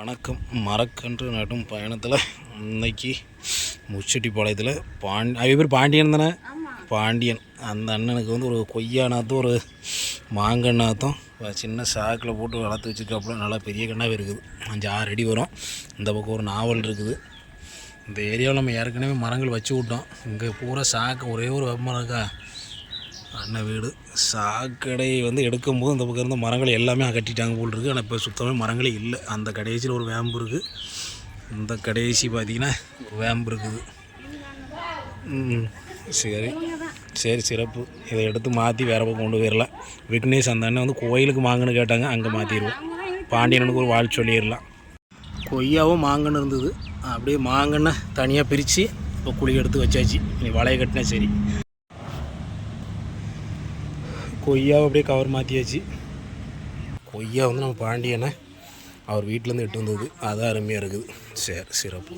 வணக்கம். மரக்கன்று நடும் பயணத்தில் இன்னைக்கு முச்செட்டிப்பாளையத்தில் பாண்டி அவ பேர் பாண்டியன் தானே? பாண்டியன். அந்த அண்ணனுக்கு வந்து ஒரு கொய்யா நாற்றும் ஒரு மாங்கன் நாற்றும் வ- சின்ன சாக்கில் போட்டு வளர்த்து வச்சுருக்காப்புல. நல்லா பெரிய கண்ணாவே இருக்குது. அஞ்சு ஆறு அடி வரும். இந்த பக்கம் ஒரு நாவல் இருக்குது. இந்த ஏரியாவில் நம்ம ஏற்கனவே மரங்கள் வச்சு விட்டோம். இங்கே பூரா சாக்கு ஒரே ஒரு மரம் இருக்கா? அண்ணன் வீடு. சாக்கடை வந்து எடுக்கும்போது இந்த பக்கம் இருந்த மரங்கள் எல்லாமே அகட்டிட்டாங்க போல் இருக்குது ஆனால் இப்போ சுத்தமாக மரங்களே இல்லை. அந்த கடைசியில் ஒரு வேம்பு இருக்குது இந்த கடைசி பார்த்தீங்கன்னா ஒரு வேம்பு இருக்குது. சரி. சரி சிறப்பு. இதை எடுத்து மாற்றி வேறு பக்கம் கொண்டு போயிடலாம் விக்னேஷ் அந்த அண்ணன் வந்து கோயிலுக்கு மாங்கன்னு கேட்டாங்க. அங்கே மாற்றிடுவோம் பாண்டியனுக்கு ஒரு வாழ் சொல்லிடலாம் கொய்யாவும் மாங்கன்னு இருந்தது. அப்படியே மாங்கன்னை தனியாக பிரித்து இப்போ குழி எடுத்து வச்சாச்சு. இனி வளைய கட்டினா சரி. கொய்யாவை அப்படியே கவர் மாற்றியாச்சு கொய்யா வந்து நம்ம பாண்டியனை அவர் வீட்டிலேருந்து எட்டு வந்தது. அதான் அருமையாக இருக்குது. சரி சிறப்பு.